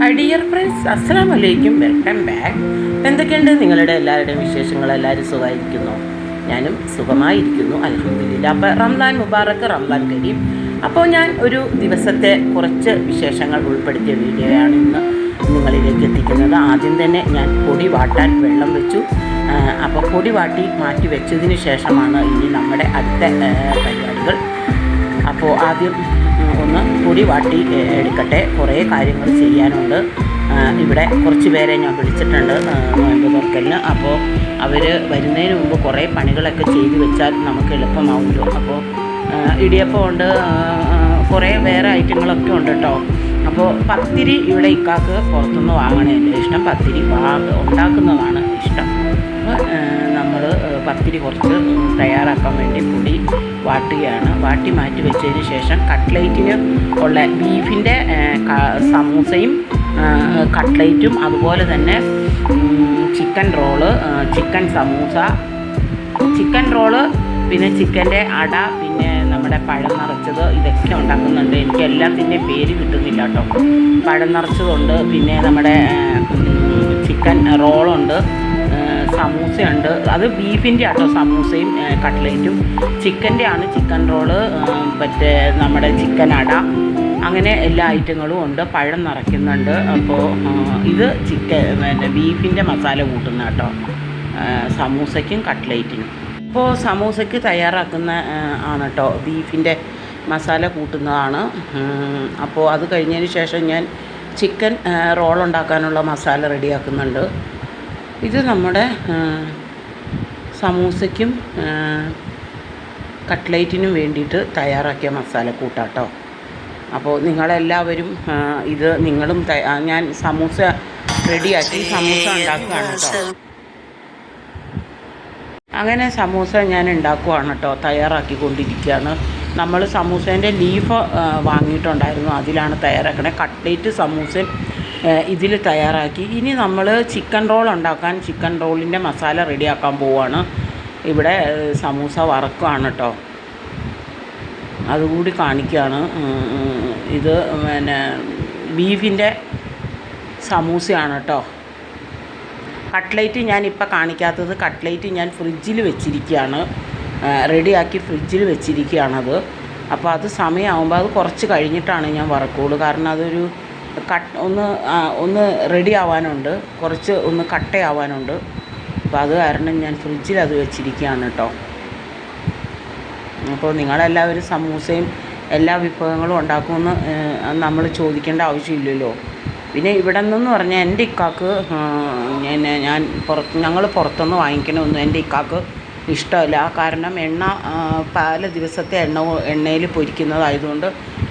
Hi dear friends അസ്സാം വലൈക്കും welcome back എന്തൊക്കെയുണ്ട് നിങ്ങളുടെ എല്ലാവരുടെയും വിശേഷങ്ങൾ? എല്ലാവരും സുഖമായിരിക്കുന്നു. ഞാനും സുഖമായിരിക്കുന്നു. അലഹമില്ല അപ്പോൾ റംദാൻ മുബാറക്ക് റംദാൻ കരീം. അപ്പോൾ ഞാൻ ഒരു ദിവസത്തെ കുറച്ച് വിശേഷങ്ങൾ ഉൾപ്പെടുത്തിയ വീഡിയോയാണ് ഇന്ന് നിങ്ങളിലേക്ക് എത്തിക്കുന്നത്. ആദ്യം തന്നെ ഞാൻ പൊടി വാട്ടാൻ വെള്ളം വെച്ചു. അപ്പോൾ പൊടി വാട്ടി മാറ്റി വെച്ചതിന് ശേഷമാണ് ഇനി നമ്മുടെ അടുത്ത പരിപാടികൾ. അപ്പോൾ ആദ്യം ഒന്ന് പൊടി വാട്ടി എടുക്കട്ടെ. കുറേ കാര്യങ്ങൾ ചെയ്യാനുണ്ട്. ഇവിടെ കുറച്ച് പേരെ ഞാൻ വിളിച്ചിട്ടുണ്ട് നോയമ്പ് അപ്പോൾ അവർ വരുന്നതിന് മുമ്പ് കുറേ പണികളൊക്കെ ചെയ്തു വെച്ചാൽ നമുക്ക് എളുപ്പമാവുമല്ലോ. അപ്പോൾ ഇടിയപ്പം ഉണ്ട് കുറേ വേറെ ഐറ്റങ്ങളൊക്കെ ഉണ്ട് കേട്ടോ. അപ്പോൾ പത്തിരി ഇവിടെ ഇക്കാക്ക് പുറത്തുനിന്ന് വാങ്ങണേ ഇഷ്ടം. പത്തിരി വാ ഉണ്ടാക്കുന്നതാണ് ഇഷ്ടം. അപ്പോൾ പത്തിരി കുറച്ച് തയ്യാറാക്കാൻ വേണ്ടി പൊടി വാട്ടുകയാണ്. വാട്ടി മാറ്റി വെച്ചതിന് ശേഷം കട്ട്ലേറ്റിന് ഉള്ള ബീഫിന്റെ സമൂസയും കട്ട്ലേറ്റും അതുപോലെ തന്നെ chicken roll chicken samosa. Chicken roll പിന്നെ ചിക്കന്റെ അട പിന്നെ നമ്മുടെ പഴം നിറച്ചത് ഇതൊക്കെ ഉണ്ടാക്കുന്നുണ്ട്. എനിക്ക് എല്ലാത്തിന്റെയും പേര് കിട്ടുന്നില്ല കേട്ടോ. പഴം നിറച്ചതുണ്ട് പിന്നെ നമ്മുടെ ചിക്കൻ റോളുണ്ട്. സമൂസയുണ്ട്. അത് ബീഫിന്റെ ആട്ടോ സമൂസയും കട്ട്ലേറ്റും. ചിക്കന്റെ ആണ് ചിക്കൻ റോൾ മറ്റേ നമ്മുടെ ചിക്കൻ അട. അങ്ങനെ എല്ലാ ഐറ്റങ്ങളും ഉണ്ട്. പഴം നിറയ്ക്കുന്നുണ്ട്. അപ്പോൾ ഇത് ചിക്കൻ പിന്നെ ബീഫിന്റെ മസാല കൂട്ടുന്ന കേട്ടോ സമൂസയ്ക്കും കട്ട്ലേറ്റിനും. അപ്പോൾ സമൂസയ്ക്ക് തയ്യാറാക്കുന്ന ആണ് കേട്ടോ ബീഫിന്റെ മസാല കൂട്ടുന്നതാണ്. അപ്പോൾ അത് കഴിഞ്ഞതിന് ശേഷം ഞാൻ ചിക്കൻ റോൾ ഉണ്ടാക്കാനുള്ള മസാല റെഡിയാക്കുന്നുണ്ട്. ഇത് നമ്മുടെ സമൂസയ്ക്കും കട്ട്ലേറ്റിനും വേണ്ടിയിട്ട് തയ്യാറാക്കിയ മസാല കൂട്ടാട്ടോ അപ്പോൾ നിങ്ങളെല്ലാവരും ഇത് നിങ്ങളും ഞാൻ സമൂസ റെഡിയാക്കി സമൂസ ഉണ്ടാക്കുകയാണ് കേട്ടോ അങ്ങനെ സമൂസ ഞാൻ ഉണ്ടാക്കുവാണ് കേട്ടോ തയ്യാറാക്കിക്കൊണ്ടിരിക്കുകയാണ്. നമ്മൾ സമൂസേന്റെ ലീഫ് വാങ്ങിയിട്ടുണ്ടായിരുന്നു. അതിലാണ് തയ്യാറാക്കണേ. കട്ട്ലേറ്റ് സമൂസയും ഇതിൽ തയ്യാറാക്കി. ഇനി നമ്മൾ ചിക്കൻ റോൾ ഉണ്ടാക്കാൻ ചിക്കൻ റോളിന്റെ മസാല റെഡിയാക്കാൻ പോവുകയാണ് ഇവിടെ സമൂസ വറക്കുകയാണ് കേട്ടോ അതുകൂടി കാണിക്കുകയാണ് ഇത് പിന്നെ ബീഫിന്റെ സമൂസയാണ് കേട്ടോ കട്ട്ലേറ്റ് ഞാൻ ഇപ്പം കാണിക്കാത്തത് കട്ട്ലേറ്റ് ഞാൻ ഫ്രിഡ്ജിൽ വെച്ചിരിക്കുകയാണ് റെഡിയാക്കി ഫ്രിഡ്ജിൽ വെച്ചിരിക്കുകയാണത് അപ്പോൾ അത് സമയമാകുമ്പോൾ അത് കുറച്ച് കഴിഞ്ഞിട്ടാണ് ഞാൻ വറക്കുള്ളൂ. കാരണം അതൊരു കട്ട് ഒന്ന് ഒന്ന് റെഡി ആവാനുണ്ട്. കുറച്ച് ഒന്ന് കട്ടയാവാനുണ്ട്. അപ്പോൾ അത് കാരണം ഞാൻ ഫ്രിഡ്ജിൽ അത് വെച്ചിരിക്കുകയാണ് കേട്ടോ. അപ്പോൾ നിങ്ങളെല്ലാവരും സമൂസയും എല്ലാ വിഭവങ്ങളും ഉണ്ടാക്കുമെന്ന് നമ്മൾ ചോദിക്കേണ്ട ആവശ്യമില്ലല്ലോ. പിന്നെ ഇവിടെ നിന്നെന്ന് പറഞ്ഞാൽ എന്റെ ഇക്കാക്ക് ഞാൻ ഞാൻ പുറത്ത് ഞങ്ങൾ പുറത്തുനിന്ന് വാങ്ങിക്കണമൊന്നും എന്റെ ഇക്കാക്ക് ഇഷ്ടമല്ല. കാരണം എണ്ണ പല ദിവസത്തെ എണ്ണ എണ്ണയിൽ പൊരിക്കുന്നതായതുകൊണ്ട്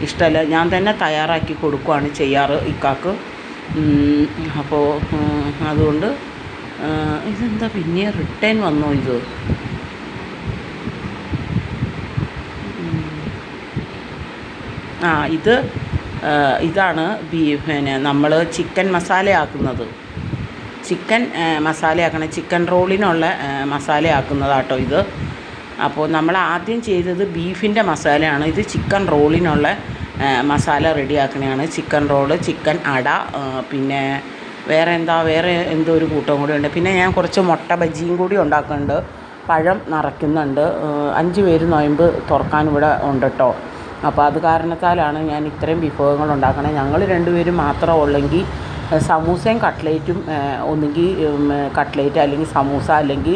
ഇഷ്ടമല്ല. ഞാൻ തന്നെ തയ്യാറാക്കി കൊടുക്കുകയാണ് ചെയ്യാറ് ഇക്കാക്ക്. അപ്പോൾ അതുകൊണ്ട് ഇതെന്താ പിന്നെ റിട്ടേൺ വന്നോ ഇത്? ആ ഇത് ഇതാണ് ബീ പിന്നെ നമ്മൾ ചിക്കൻ മസാലയാക്കുന്നത്. ചിക്കൻ മസാലയാക്കണം. ചിക്കൻ റോളിനുള്ള മസാലയാക്കുന്നതാട്ടോ ഇത്. അപ്പോൾ നമ്മൾ ആദ്യം ചെയ്തത് ബീഫിന്റെ മസാലയാണ്. ഇത് ചിക്കൻ റോളിനുള്ള മസാല റെഡിയാക്കണതാണ് ചിക്കൻ റോൾ ചിക്കൻ അട പിന്നെ വേറെ എന്താ വേറെ എന്തോ ഒരു കൂട്ടം കൂടി ഉണ്ട്. പിന്നെ ഞാൻ കുറച്ച് മുട്ട ബജിയും കൂടി ഉണ്ടാക്കുന്നുണ്ട്. പഴം നിറയ്ക്കുന്നുണ്ട്. അഞ്ച് പേര് നോയമ്പ് തുറക്കാൻ ഇവിടെ ഉണ്ട് കേട്ടോ അപ്പോൾ അത് കാരണത്താലാണ് ഞാൻ ഇത്രയും വിഭവങ്ങൾ ഉണ്ടാക്കണത് ഞങ്ങൾ രണ്ടുപേരും മാത്രം ഉള്ളെങ്കിൽ സമൂസയും കട്ട്ലേറ്റും ഒന്നുകിൽ കട്ട്ലേറ്റ് അല്ലെങ്കിൽ സമൂസ അല്ലെങ്കിൽ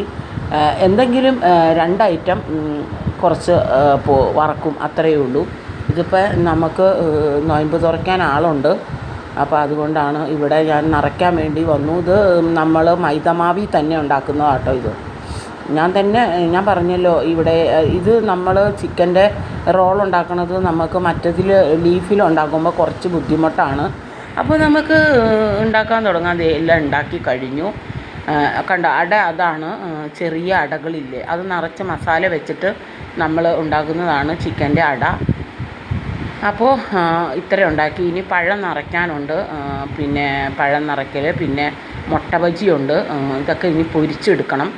എന്തെങ്കിലും രണ്ട് ഐറ്റം കുറച്ച് വറക്കും. അത്രയേ ഉള്ളൂ. ഇതിപ്പോൾ നമുക്ക് നോയമ്പ് തുറയ്ക്കാൻ ആളുണ്ട്. അപ്പോൾ അതുകൊണ്ടാണ് ഇവിടെ ഞാൻ നിറയ്ക്കാൻ വേണ്ടി വന്നു. ഇത് നമ്മൾ മൈദമാവി തന്നെ ഉണ്ടാക്കുന്നതാട്ടോ ഇത്. ഞാൻ തന്നെ ഞാൻ പറഞ്ഞല്ലോ ഇവിടെ ഇത് നമ്മൾ ചിക്കന്റെ റോൾ ഉണ്ടാക്കുന്നത് നമുക്ക് മറ്റതിൽ ലീഫിൽ ഉണ്ടാക്കുമ്പോൾ കുറച്ച് ബുദ്ധിമുട്ടാണ്. അപ്പോൾ നമുക്ക് ഉണ്ടാക്കാൻ തുടങ്ങാം. എല്ലാം ഉണ്ടാക്കി കഴിഞ്ഞു. കണ്ട അട അതാണ് ചെറിയ അടകളില്ലേ. അത് നിറച്ച് മസാല വെച്ചിട്ട് നമ്മൾ ഉണ്ടാക്കുന്നതാണ് ചിക്കന്റെ അട. അപ്പോൾ ഇത്ര ഉണ്ടാക്കി. ഇനി പഴം നിറയ്ക്കാനുണ്ട്. പിന്നെ പഴം നിറയ്ക്കൽ പിന്നെ മുട്ട ബജിയുണ്ട്. ഇതൊക്കെ ഇനി പൊരിച്ചെടുക്കണം.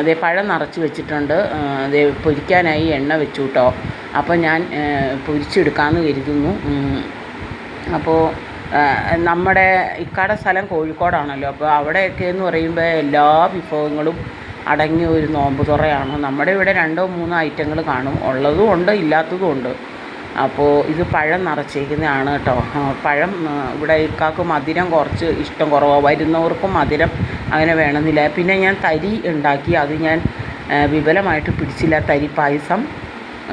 അതേ പഴം നിറച്ച് വെച്ചിട്ടുണ്ട്. അതേ പൊരിക്കാനായി എണ്ണ വെച്ചു കേട്ടോ. അപ്പോൾ ഞാൻ പൊരിച്ചെടുക്കാമെന്ന് കരുതുന്നു. അപ്പോൾ നമ്മുടെ ഇക്കാടെ സ്ഥലം കോഴിക്കോടാണല്ലോ. അപ്പോൾ അവിടെയൊക്കെ എന്ന് പറയുമ്പോൾ എല്ലാ വിഭവങ്ങളും അടങ്ങിയ ഒരു നോമ്പ് തുറയാണ്. നമ്മുടെ ഇവിടെ രണ്ടോ മൂന്നോ ഐറ്റങ്ങൾ കാണും. ഉള്ളതും ഉണ്ട് ഇല്ലാത്തതും ഉണ്ട്. അപ്പോൾ ഇത് പഴം നിറച്ചേക്കുന്നതാണ് കേട്ടോ. പഴം ഇവിടെ ഇക്കാക്ക് മധുരം കുറച്ച് ഇഷ്ടം കുറവാണ് വരുന്നവർക്കും മധുരം അങ്ങനെ വേണമെന്നില്ല. പിന്നെ ഞാൻ തരി ഉണ്ടാക്കി. അത് ഞാൻ വിപുലമായിട്ട് പിടിച്ചില്ല. തരി പായസം.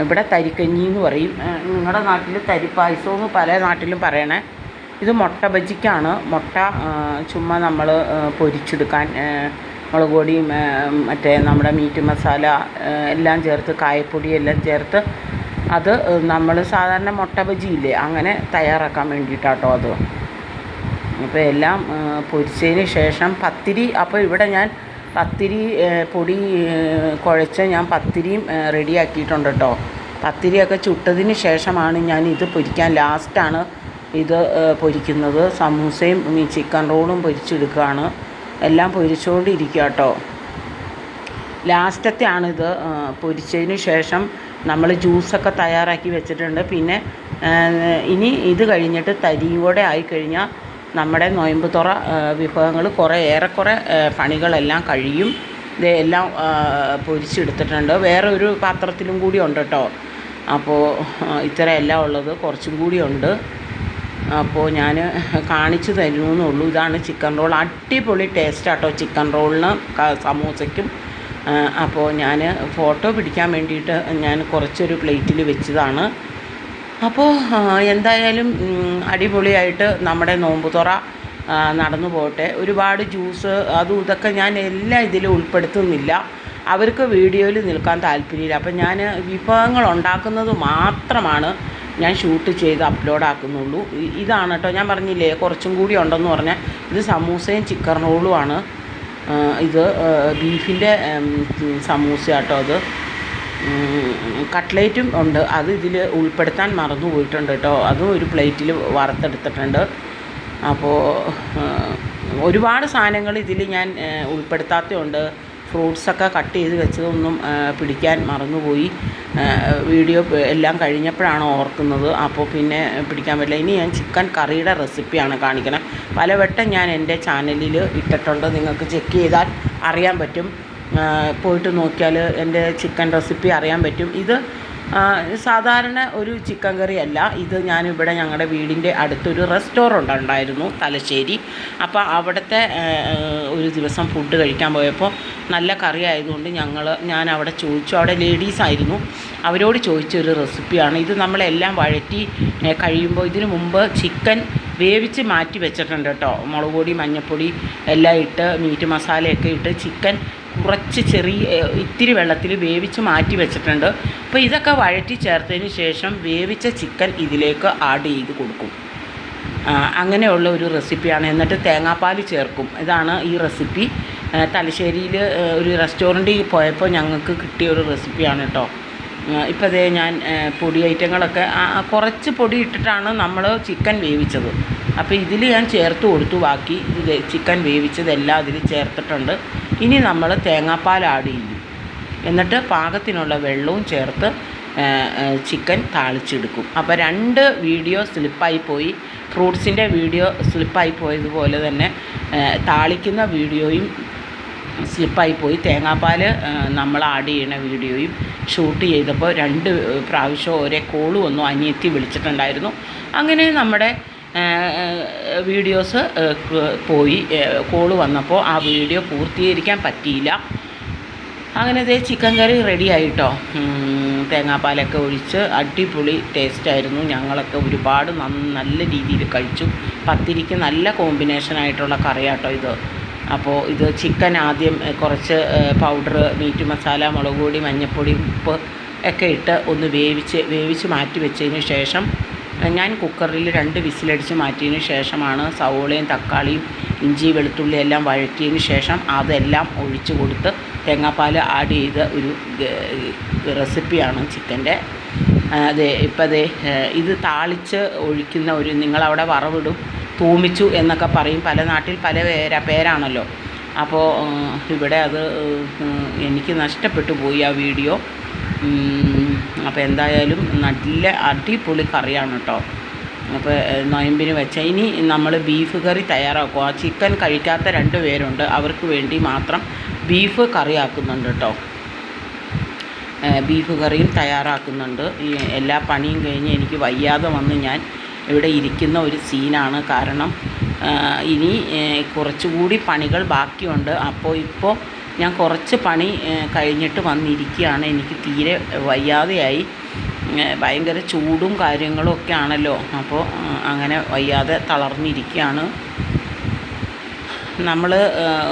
ഇവിടെ തരിക്കഞ്ഞി എന്ന് പറയും. നിങ്ങളുടെ നാട്ടിൽ തരി പായസം എന്ന് പല നാട്ടിലും പറയണേ. ഇത് മുട്ട ബജിക്കാണ്. മുട്ട ചുമ്മാ നമ്മൾ പൊരിച്ചെടുക്കാൻ മുളക് പൊടിയും മറ്റേ നമ്മുടെ മീറ്റ് മസാല എല്ലാം ചേർത്ത് കായപ്പൊടി എല്ലാം ചേർത്ത് അത് നമ്മൾ സാധാരണ മുട്ട ബജി ഇല്ലേ അങ്ങനെ തയ്യാറാക്കാൻ വേണ്ടിയിട്ടാട്ടോ അത്. അപ്പോൾ എല്ലാം പൊരിച്ചതിന് ശേഷം പത്തിരി അപ്പോൾ ഇവിടെ ഞാൻ പത്തിരി പൊടി കുഴച്ച് ഞാൻ പത്തിരിയും റെഡിയാക്കിയിട്ടുണ്ട് കേട്ടോ പത്തിരിയൊക്കെ ചുട്ടതിന് ശേഷമാണ് ഞാൻ ഇത് പൊരിക്കാൻ ലാസ്റ്റാണ് ഇത് പൊരിക്കുന്നത്. സമൂസയും ഈ ചിക്കൻ റോളും പൊരിച്ചെടുക്കുകയാണ് എല്ലാം പൊരിച്ചുകൊണ്ടിരിക്കുക കേട്ടോ ലാസ്റ്റത്തെ ആണിത് ആ, പൊരിച്ചതിന് ശേഷം നമ്മൾ ജ്യൂസൊക്കെ തയ്യാറാക്കി വെച്ചിട്ടുണ്ട്. പിന്നെ ഇനി ഇത് കഴിഞ്ഞിട്ട് തരിയോടെ ആയിക്കഴിഞ്ഞാൽ നമ്മുടെ നോയമ്പ് തുറ വിഭവങ്ങൾ കുറേ ഏറെക്കുറെ പണികളെല്ലാം കഴിയും. ഇതെല്ലാം പൊരിച്ചെടുത്തിട്ടുണ്ട്. വേറെ ഒരു പാത്രത്തിലും കൂടി ഉണ്ട് കേട്ടോ. അപ്പോൾ ഇത്ര എല്ലാം ഉള്ളത് കുറച്ചും കൂടി ഉണ്ട്. അപ്പോൾ ഞാൻ കാണിച്ചു തരുമെന്നുള്ളൂ ഇതാണ് ചിക്കൻ റോൾ അടിപൊളി ടേസ്റ്റാട്ടോ ചിക്കൻ റോളിന് സമൂസയ്ക്കും. അപ്പോൾ ഞാൻ ഫോട്ടോ പിടിക്കാൻ വേണ്ടിയിട്ട് ഞാൻ കുറച്ചൊരു പ്ലേറ്റിൽ വെച്ചതാണ്. അപ്പോൾ എന്തായാലും അടിപൊളിയായിട്ട് നമ്മുടെ നോമ്പുതുറ നടന്നു പോകട്ടെ. ഒരുപാട് ജ്യൂസ് അതും ഇതൊക്കെ ഞാൻ എല്ലാം ഇതിൽ ഉൾപ്പെടുത്തുന്നില്ല. അവർക്ക് വീഡിയോയിൽ നിൽക്കാൻ താല്പര്യമില്ല. അപ്പം ഞാൻ വിഭവങ്ങൾ ഉണ്ടാക്കുന്നത് മാത്രമാണ്. ഞാൻ ഷൂട്ട് ചെയ്ത് അപ്ലോഡ് ആക്കുന്നുള്ളൂ. ഇതാണ് കേട്ടോ ഞാൻ പറഞ്ഞില്ലേ കുറച്ചും കൂടി ഉണ്ടെന്ന് പറഞ്ഞാൽ ഇത് സമൂസയും ചിക്കൻ റോളുമാണ് ഇത് ബീഫിന്റെ സമൂസ കേട്ടോ അത്. കട്ട്ലേറ്റും ഉണ്ട്. അത് ഇതിൽ ഉൾപ്പെടുത്താൻ മറന്നു പോയിട്ടുണ്ട് കേട്ടോ അതും ഒരു പ്ലേറ്റിൽ വറുത്തെടുത്തിട്ടുണ്ട്. അപ്പോൾ ഒരുപാട് സാധനങ്ങൾ ഇതിൽ ഞാൻ ഉൾപ്പെടുത്താത്തതുണ്ട്. ഫ്രൂട്ട്സൊക്കെ കട്ട് ചെയ്ത് വെച്ചതൊന്നും പിടിക്കാൻ മറന്നുപോയി. വീഡിയോ എല്ലാം കഴിഞ്ഞപ്പോഴാണ് ഓർക്കുന്നത്. അപ്പോൾ പിന്നെ പിടിക്കാൻ പറ്റില്ല. ഇനി ഞാൻ ചിക്കൻ കറിയുടെ റെസിപ്പിയാണ് കാണിക്കണം. പലവട്ടം ഞാൻ എന്റെ ചാനലിൽ ഇട്ടിട്ടുണ്ട്. നിങ്ങൾക്ക് ചെക്ക് ചെയ്താൽ അറിയാൻ പറ്റും. പോയിട്ട് നോക്കിയാൽ എന്റെ ചിക്കൻ റെസിപ്പി അറിയാൻ പറ്റും. ഇത് സാധാരണ ഒരു ചിക്കൻ കറി അല്ല. ഇത് ഞാനിവിടെ ഞങ്ങളുടെ വീടിന്റെ അടുത്തൊരു റെസ്റ്റോറന്റ് ഉണ്ടായിരുന്നു തലശ്ശേരി. അപ്പോൾ അവിടുത്തെ ഒരു ദിവസം ഫുഡ് കഴിക്കാൻ പോയപ്പോൾ നല്ല കറി ആയതുകൊണ്ട് ഞങ്ങൾ ഞാൻ അവിടെ ചോദിച്ചു. അവിടെ ലേഡീസ് ആയിരുന്നു. അവരോട് ചോദിച്ചൊരു റെസിപ്പിയാണ്. ഇത് നമ്മളെല്ലാം വഴറ്റി കഴിയുമ്പോൾ ഇതിനു മുമ്പ് ചിക്കൻ വേവിച്ച് മാറ്റി വെച്ചിട്ടുണ്ട് കേട്ടോ. മുളക് പൊടി മഞ്ഞൾപ്പൊടി എല്ലാം ഇട്ട് മീറ്റ് മസാലയൊക്കെ ഇട്ട് ചിക്കൻ കുറച്ച് ചെറിയ ഇത്തിരി വെള്ളത്തിൽ വേവിച്ച് മാറ്റി വെച്ചിട്ടുണ്ട്. അപ്പോൾ ഇതൊക്കെ വഴറ്റി ചേർത്തതിന് ശേഷം വേവിച്ച ചിക്കൻ ഇതിലേക്ക് ആഡ് ചെയ്ത് കൊടുക്കും. അങ്ങനെയുള്ള ഒരു റെസിപ്പിയാണ്. എന്നിട്ട് തേങ്ങാപ്പാൽ ചേർക്കും. ഇതാണ് ഈ റെസിപ്പി. തലശ്ശേരിയിൽ ഒരു റെസ്റ്റോറന്റിൽ പോയപ്പോൾ ഞങ്ങൾക്ക് കിട്ടിയ ഒരു റെസിപ്പിയാണ് കേട്ടോ. ഇപ്പോൾ അതേ ഞാൻ പൊടി ഐറ്റങ്ങളൊക്കെ കുറച്ച് പൊടി ഇട്ടിട്ടാണ് നമ്മൾ ചിക്കൻ വേവിച്ചത്. അപ്പോൾ ഇതിൽ ഞാൻ ചേർത്ത് കൊടുത്തു. ബാക്കി ഇത് ചിക്കൻ വേവിച്ചതെല്ലാം അതിൽ ചേർത്തിട്ടുണ്ട്. ഇനി നമ്മൾ തേങ്ങാപ്പാൽ ആഡ് ചെയ്യും. എന്നിട്ട് പാകത്തിനുള്ള വെള്ളവും ചേർത്ത് ചിക്കൻ താളിച്ചെടുക്കും. അപ്പോൾ രണ്ട് വീഡിയോ സ്ലിപ്പായി പോയി. ഫ്രൂട്ട്സിന്റെ വീഡിയോ സ്ലിപ്പായി പോയതുപോലെ തന്നെ താളിക്കുന്ന വീഡിയോയും സ്ലിപ്പായി പോയി. തേങ്ങാപ്പാൽ നമ്മൾ ആഡ് ചെയ്യുന്ന വീഡിയോയും ഷൂട്ട് ചെയ്തപ്പോൾ രണ്ട് പ്രാവശ്യം ഒരേ കോളും ഒന്നും അനിയത്തി വിളിച്ചിട്ടുണ്ടായിരുന്നു. അങ്ങനെ നമ്മുടെ വീഡിയോസ് പോയി കോൾ വന്നപ്പോൾ ആ വീഡിയോ പൂർത്തീകരിക്കാൻ പറ്റിയില്ല. അങ്ങനെ ഇതേ ചിക്കൻ കറി റെഡി ആയിട്ടോ. തേങ്ങാപ്പാലൊക്കെ ഒഴിച്ച് അടിപൊളി ടേസ്റ്റായിരുന്നു ഞങ്ങളൊക്കെ ഒരുപാട് നല്ല രീതിയിൽ കഴിച്ചു. പത്തിരിക്ക് നല്ല കോമ്പിനേഷൻ ആയിട്ടുള്ള കറിയാട്ടോ ഇത്. അപ്പോൾ ഇത് ചിക്കൻ ആദ്യം കുറച്ച് പൗഡർ മീറ്റ് മസാല മുളക് പൊടി മഞ്ഞൾപ്പൊടി ഉപ്പ് ഒക്കെ ഇട്ട് ഒന്ന് വേവിച്ച് വേവിച്ച് മാറ്റി വെച്ചതിന് ശേഷം ഞാൻ കുക്കറിൽ രണ്ട് വിസിലടിച്ച് മാറ്റിയതിന് ശേഷമാണ് സവോളയും തക്കാളിയും ഇഞ്ചി വെളുത്തുള്ളി എല്ലാം വഴറ്റിയതിന് ശേഷം അതെല്ലാം ഒഴിച്ച് കൊടുത്ത് തേങ്ങാപ്പാൽ ആഡ് ചെയ്ത ഒരു റെസിപ്പിയാണ് ചിക്കന്റെ. അതെ ഇപ്പം അതെ ഇത് താളിച്ച് ഒഴിക്കുന്ന ഒരു നിങ്ങളവിടെ വറവിടും തൂമിച്ചു എന്നൊക്കെ പറയും. പല നാട്ടിൽ പല പേര പേരാണല്ലോ. അപ്പോൾ ഇവിടെ അത് എനിക്ക് നഷ്ടപ്പെട്ടു പോയി ആ വീഡിയോ. അപ്പോൾ എന്തായാലും നല്ല അടിപൊളി കറിയാണ് കേട്ടോ അപ്പോൾ നൊയമ്പിന് വെച്ച. ഇനി നമ്മൾ ബീഫ് കറി തയ്യാറാക്കുക ചിക്കൻ കഴിക്കാത്ത രണ്ട് പേരുണ്ട്. അവർക്ക് വേണ്ടി മാത്രം ബീഫ് കറി ആക്കുന്നുണ്ട് കേട്ടോ ബീഫ് കറിയും തയ്യാറാക്കുന്നുണ്ട്. ഈ എല്ലാ പണിയും കഴിഞ്ഞ് എനിക്ക് വയ്യാതെ വന്ന് ഞാൻ ഇവിടെ ഇരിക്കുന്ന ഒരു സീനാണ് കാരണം ഇനി കുറച്ചുകൂടി പണികൾ ബാക്കിയുണ്ട്. അപ്പോൾ ഇപ്പോൾ ഞാൻ കുറച്ച് പണി കഴിഞ്ഞിട്ട് വന്നിരിക്കുകയാണ്. എനിക്ക് തീരെ വയ്യാതെയായി. ഭയങ്കര ചൂടും കാര്യങ്ങളും ഒക്കെ ആണല്ലോ അപ്പോൾ അങ്ങനെ വയ്യാതെ തളർന്നിരിക്കുകയാണ്. നമ്മൾ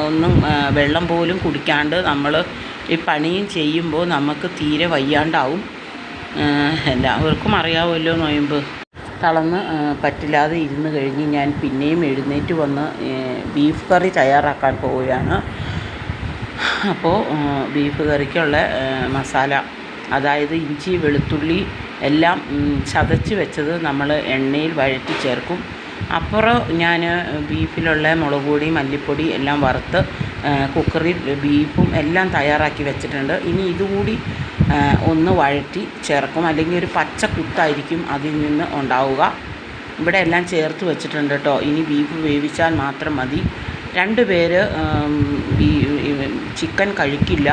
ഒന്നും വെള്ളം പോലും കുടിക്കാണ്ട് നമ്മൾ ഈ പണിയും ചെയ്യുമ്പോൾ നമുക്ക് തീരെ വയ്യാണ്ടാവും. എല്ലാവർക്കും അറിയാമല്ലോ നോയമ്പ്. തളർന്ന് പറ്റില്ലാതെ ഇരുന്ന് കഴിഞ്ഞ് ഞാൻ പിന്നെയും എഴുന്നേറ്റ് വന്ന് ബീഫ് കറി തയ്യാറാക്കാൻ പോവുകയാണ്. അപ്പോൾ ബീഫ് കറിക്കുള്ള മസാല അതായത് ഇഞ്ചി വെളുത്തുള്ളി എല്ലാം ചതച്ച് വെച്ചത് നമ്മൾ എണ്ണയിൽ വഴറ്റി ചേർക്കും. അപ്പുറം ഞാൻ ബീഫിലുള്ള മുളക് പൊടി മല്ലിപ്പൊടി എല്ലാം വറുത്ത് കുക്കറിൽ ബീഫും എല്ലാം തയ്യാറാക്കി വെച്ചിട്ടുണ്ട്. ഇനി ഇതുകൂടി ഒന്ന് വഴറ്റി ചേർക്കും. അല്ലെങ്കിൽ ഒരു പച്ച കുത്തായിരിക്കും അതിൽ നിന്ന് ഉണ്ടാവുക. ഇവിടെ എല്ലാം ചേർത്ത് വെച്ചിട്ടുണ്ട് കേട്ടോ ഇനി ബീഫ് വേവിച്ചാൽ മാത്രം മതി. രണ്ട് പേര് ബീ- ചിക്കൻ കഴിക്കില്ല.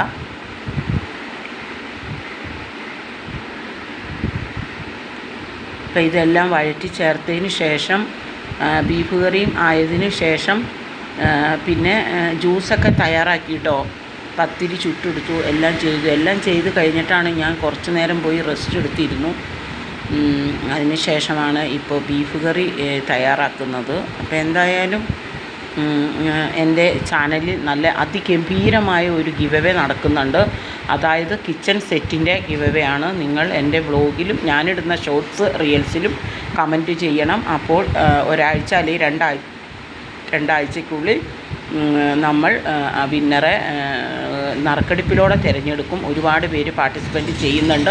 അപ്പോൾ ഇതെല്ലാം വഴറ്റി ചേർത്തതിന് ശേഷം ബീഫ് കറിയും ആയതിനു ശേഷം പിന്നെ ജ്യൂസൊക്കെ തയ്യാറാക്കിയിട്ടോ. പത്തിരി ചുട്ടെടുത്തു എല്ലാം ചെയ്തു. എല്ലാം ചെയ്ത് കഴിഞ്ഞിട്ടാണ് ഞാൻ കുറച്ച് നേരം പോയി റെസ്റ്റ് എടുത്തിരുന്നു. അതിന് ശേഷമാണ് ഇപ്പോൾ ബീഫ് കറി തയ്യാറാക്കുന്നത്. അപ്പോൾ എന്തായാലും എന്റെ ചാനലിൽ നല്ല അതിഗംഭീരമായ ഒരു ഗിവവേ നടക്കുന്നുണ്ട്. അതായത് കിച്ചൺ സെറ്റിന്റെ ഗിവവേ ആണ് നിങ്ങൾ എന്റെ വ്ളോഗിലും ഞാനിടുന്ന ഷോർട്സ് റീൽസിലും കമന്റ് ചെയ്യണം. അപ്പോൾ ഒരാഴ്ച അല്ലെങ്കിൽ രണ്ടാഴ്ച രണ്ടാഴ്ചക്കുള്ളിൽ നമ്മൾ വിന്നറെ നറുക്കെടുപ്പിലൂടെ തിരഞ്ഞെടുക്കും. ഒരുപാട് പേര് പാർട്ടിസിപ്പന്റ് ചെയ്യുന്നുണ്ട്.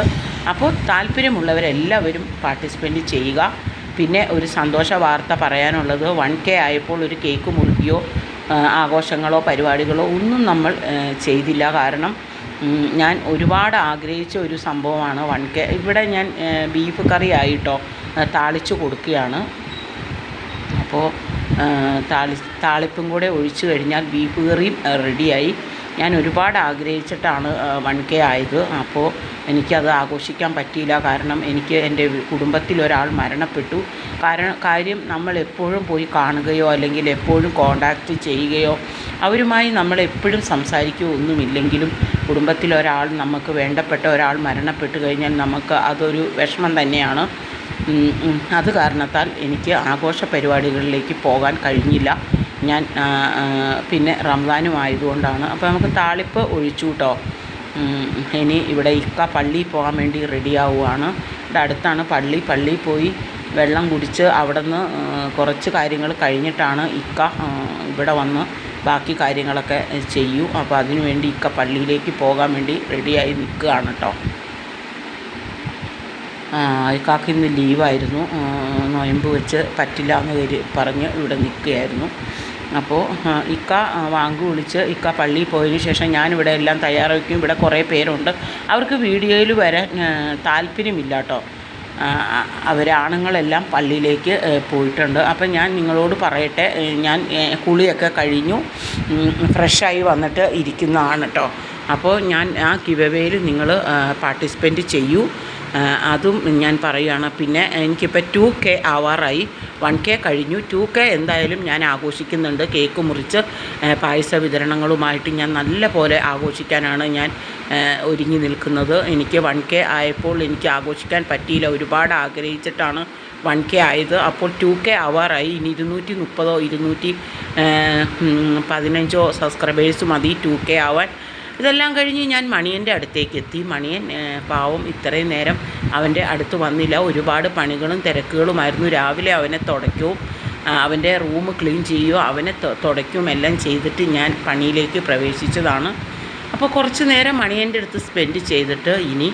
അപ്പോൾ താല്പര്യമുള്ളവരെല്ലാവരും പാർട്ടിസിപ്പന്റ് ചെയ്യുക. പിന്നെ ഒരു സന്തോഷ വാർത്ത പറയാനുള്ളത് വൺ കെ ആയപ്പോൾ ഒരു കേക്ക് മുറിക്കുകയോ ആഘോഷങ്ങളോ പരിപാടികളോ ഒന്നും നമ്മൾ ചെയ്തില്ല. കാരണം ഞാൻ ഒരുപാട് ആഗ്രഹിച്ച ഒരു സംഭവമാണ് വൺ കെ. ഇവിടെ ഞാൻ ബീഫ് കറി ആയിട്ടോ താളിച്ചു കൊടുക്കുകയാണ്. അപ്പോൾ താളി താളിപ്പും കൂടെ ഒഴിച്ചു കഴിഞ്ഞാൽ ബീഫ് കറിയും റെഡിയായി ഞാൻ ഒരുപാട് ആഗ്രഹിച്ചിട്ടാണ് വൺ കെ ആയത്. അപ്പോൾ എനിക്കത് ആഘോഷിക്കാൻ പറ്റിയില്ല. കാരണം എനിക്ക് എന്റെ കുടുംബത്തിൽ ഒരാൾ മരണപ്പെട്ടു. കാരണം കാര്യം നമ്മൾ എപ്പോഴും പോയി കാണുകയോ അല്ലെങ്കിൽ എപ്പോഴും കോണ്ടാക്റ്റ് ചെയ്യുകയോ അവരുമായി നമ്മൾ എപ്പോഴും സംസാരിക്കുകയോ ഒന്നുമില്ലെങ്കിലും കുടുംബത്തിൽ ഒരാൾ നമുക്ക് വേണ്ടപ്പെട്ട ഒരാൾ മരണപ്പെട്ടു കഴിഞ്ഞാൽ നമുക്ക് അതൊരു വിഷമം തന്നെയാണ്. അത് കാരണത്താൽ എനിക്ക് ആഘോഷ പരിപാടികളിലേക്ക് പോകാൻ കഴിഞ്ഞില്ല. ഞാൻ പിന്നെ റംസാനും ആയതുകൊണ്ടാണ്. അപ്പോൾ നമുക്ക് താളിപ്പ് ഒഴിച്ചു കേട്ടോ ഇനി ഇവിടെ ഇക്ക പള്ളിയിൽ പോകാൻ വേണ്ടി റെഡിയാവുകയാണ് ഇവിടെ അടുത്താണ് പള്ളി. പള്ളിയിൽ പോയി വെള്ളം കുടിച്ച് അവിടെ നിന്ന് കുറച്ച് കാര്യങ്ങൾ കഴിഞ്ഞിട്ടാണ് ഇക്ക ഇവിടെ വന്ന് ബാക്കി കാര്യങ്ങളൊക്കെ ചെയ്യൂ. അപ്പോൾ അതിനു വേണ്ടി ഇക്ക പള്ളിയിലേക്ക് പോകാൻ വേണ്ടി റെഡിയായി നിൽക്കുകയാണ് കേട്ടോ ഇക്കാക്ക് ഇന്ന് ലീവായിരുന്നു നോയമ്പ് വെച്ച് പറ്റില്ല എന്ന് പറഞ്ഞ് ഇവിടെ നിൽക്കുകയായിരുന്നു. അപ്പോൾ ഇക്ക വാങ്ക് വിളിച്ച് ഇക്ക പള്ളിയിൽ പോയതിന് ശേഷം ഞാനിവിടെ എല്ലാം തയ്യാറാക്കും ഇവിടെ കുറേ പേരുണ്ട്. അവർക്ക് വീഡിയോയിൽ വരാൻ താല്പര്യമില്ല കേട്ടോ അവരാണുങ്ങളെല്ലാം പള്ളിയിലേക്ക് പോയിട്ടുണ്ട്. അപ്പം ഞാൻ നിങ്ങളോട് പറയട്ടെ ഞാൻ കുളിയൊക്കെ കഴിഞ്ഞു ഫ്രഷായി വന്നിട്ട് ഇരിക്കുന്നതാണ് കേട്ടോ അപ്പോൾ ഞാൻ ആ കിവവേയിൽ നിങ്ങൾ പാർട്ടിസിപ്പന്റ് ചെയ്യൂ. അതും ഞാൻ പറയുകയാണ്. പിന്നെ എനിക്കിപ്പോൾ ടു കെ ആവാറായി. വൺ കെ കഴിഞ്ഞു. ടു കെ എന്തായാലും ഞാൻ ആഘോഷിക്കുന്നുണ്ട്. കേക്ക് മുറിച്ച് പായസ വിതരണങ്ങളുമായിട്ട് ഞാൻ നല്ല പോലെ ആഘോഷിക്കാനാണ് ഞാൻ ഒരുങ്ങി നിൽക്കുന്നത്. എനിക്ക് വൺ കെ ആയപ്പോൾ എനിക്ക് ആഘോഷിക്കാൻ പറ്റിയില്ല. ഒരുപാട് ആഗ്രഹിച്ചിട്ടാണ് വൺ കെ ആയത്. അപ്പോൾ ടു കെ ആവാറായി. ഇനി ഇരുന്നൂറ്റി മുപ്പതോ ഇരുന്നൂറ്റി പതിനഞ്ചോ സബ്സ്ക്രൈബേഴ്സ് മതി ടു കെ ആവാൻ. ഇതെല്ലാം കഴിഞ്ഞ് ഞാൻ മണിയന്റെ അടുത്തേക്ക് എത്തി. മണിയൻ പാവം ഇത്രയും നേരം അവന്റെ അടുത്ത് വന്നില്ല. ഒരുപാട് പണികളും തിരക്കുകളുമായിരുന്നു. രാവിലെ അവനെ തുടയ്ക്കും അവന്റെ റൂം ക്ലീൻ ചെയ്യുകയോ അവനെ തുടയ്ക്കും എല്ലാം ചെയ്തിട്ട് ഞാൻ പണിയിലേക്ക് പ്രവേശിച്ചതാണ്. അപ്പോൾ കുറച്ച് നേരം മണിയന്റെ അടുത്ത് സ്പെൻഡ് ചെയ്തിട്ട് ഇനി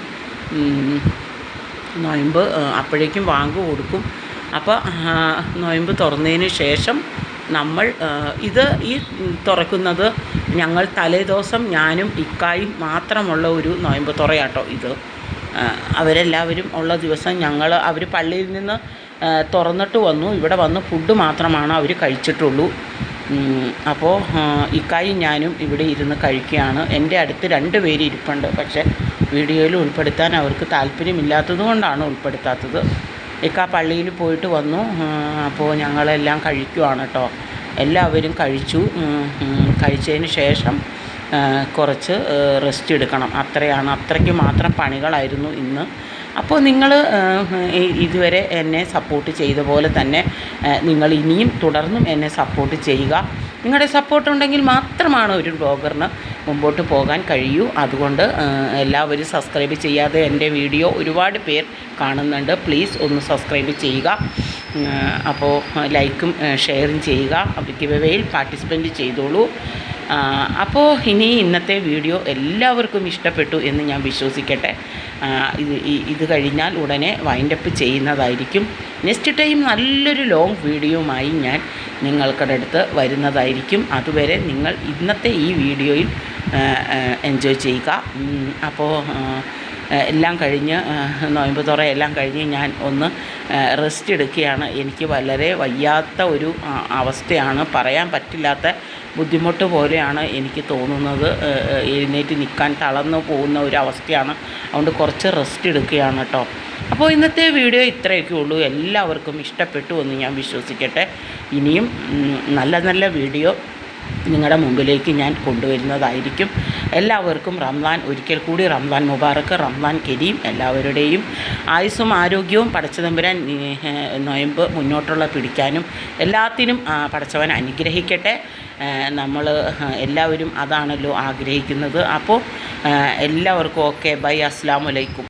നൊയമ്പ് അപ്പോഴേക്കും വാങ്ക് കൊടുക്കും. അപ്പോൾ നൊയമ്പ് തുറന്നതിന് ശേഷം നമ്മൾ ഇത് ഈ തുറക്കുന്നത് ഞങ്ങൾ തലേദിവസം ഞാനും ഇക്കായും മാത്രമുള്ള ഒരു നോയമ്പ് തുറയാട്ടോ ഇത്. അവരെല്ലാവരും ഉള്ള ദിവസം ഞങ്ങൾ അവർ പള്ളിയിൽ നിന്ന് തുറന്നിട്ട് വന്നു. ഇവിടെ വന്ന് ഫുഡ് മാത്രമാണ് അവർ കഴിച്ചിട്ടുള്ളൂ. അപ്പോൾ ഇക്കായും ഞാനും ഇവിടെ ഇരുന്ന് കഴിക്കുകയാണ്. എന്റെ അടുത്ത് രണ്ട് പേര് ഇരിപ്പുണ്ട്. പക്ഷേ വീഡിയോയിൽ ഉൾപ്പെടുത്താൻ അവർക്ക് താല്പര്യമില്ലാത്തത് കൊണ്ടാണ് ഉൾപ്പെടുത്താത്തത്. ഇക്ക പള്ളിയിൽ പോയിട്ട് വന്നു. അപ്പോൾ ഞങ്ങളെല്ലാം കഴിക്കുവാണ് കേട്ടോ. എല്ലാവരും കഴിച്ചു. കഴിച്ചതിന് ശേഷം കുറച്ച് റെസ്റ്റ് എടുക്കണം. അത്രയാണ്. അത്രയ്ക്ക് മാത്രം പണികളായിരുന്നു ഇന്ന്. അപ്പോൾ നിങ്ങൾ ഇതുവരെ എന്നെ സപ്പോർട്ട് ചെയ്ത പോലെ തന്നെ നിങ്ങൾ ഇനിയും തുടർന്നും എന്നെ സപ്പോർട്ട് ചെയ്യുക. നിങ്ങളുടെ സപ്പോർട്ട് ഉണ്ടെങ്കിൽ മാത്രമാണ് ഒരു ബ്ലോഗറിന് മുമ്പോട്ട് പോകാൻ കഴിയൂ. അതുകൊണ്ട് എല്ലാവരും സബ്സ്ക്രൈബ് ചെയ്യാതെ എന്റെ വീഡിയോ ഒരുപാട് പേർ കാണുന്നുണ്ട്. പ്ലീസ് ഒന്ന് സബ്സ്ക്രൈബ് ചെയ്യുക. അപ്പോൾ ലൈക്കും ഷെയറും ചെയ്യുക. ഗിവവേയിൽ പാർട്ടിസിപ്പന്റ് ചെയ്തോളൂ. അപ്പോൾ ഇനി ഇന്നത്തെ വീഡിയോ എല്ലാവർക്കും ഇഷ്ടപ്പെട്ടു എന്ന് ഞാൻ വിശ്വസിക്കട്ടെ. ഇത് ഇത് കഴിഞ്ഞാൽ ഉടനെ വൈൻഡപ്പ് ചെയ്യുന്നതായിരിക്കും. നെക്സ്റ്റ് ടൈം നല്ലൊരു ലോങ് വീഡിയോയുമായി ഞാൻ നിങ്ങൾക്കടെ അടുത്ത് വരുന്നതായിരിക്കും. അതുവരെ നിങ്ങൾ ഇന്നത്തെ ഈ വീഡിയോയിൽ എൻജോയ് ചെയ്യുക. അപ്പോൾ എല്ലാം കഴിഞ്ഞ് നോയമ്പ് എല്ലാം കഴിഞ്ഞ് ഞാൻ ഒന്ന് റെസ്റ്റ് എടുക്കുകയാണ്. എനിക്ക് വളരെ വയ്യാത്ത ഒരു അവസ്ഥയാണ്. പറയാൻ പറ്റില്ലാത്ത ബുദ്ധിമുട്ട് പോലെയാണ് എനിക്ക് തോന്നുന്നത്. എഴുന്നേറ്റ് നിൽക്കാൻ തളർന്നു പോകുന്ന ഒരു അവസ്ഥയാണ്. അതുകൊണ്ട് കുറച്ച് റെസ്റ്റ് എടുക്കുകയാണ് കേട്ടോ. അപ്പോൾ ഇന്നത്തെ വീഡിയോ ഇത്രയൊക്കെ ഉള്ളൂ. എല്ലാവർക്കും ഇഷ്ടപ്പെട്ടു എന്ന് ഞാൻ വിശ്വസിക്കട്ടെ. ഇനിയും നല്ല നല്ല വീഡിയോ നിങ്ങളുടെ മുമ്പിലേക്ക് ഞാൻ കൊണ്ടുവരുന്നതായിരിക്കും. എല്ലാവർക്കും റംസാൻ ഒരിക്കൽ കൂടി റംസാൻ മുബാറക്ക് റംസാൻ കരീം എല്ലാവരുടെയും ആയുസ്സും ആരോഗ്യവും പടച്ചതമ്പുരാൻ നൊയമ്പ് മുന്നോട്ടുള്ള പിടിക്കാനും എല്ലാത്തിനും പടച്ചവൻ അനുഗ്രഹിക്കട്ടെ. നമ്മൾ എല്ലാവരും അതാണല്ലോ ആഗ്രഹിക്കുന്നത്. അപ്പോൾ എല്ലാവർക്കും ഓക്കെ. ബൈ. അസ്സാം വലൈക്കും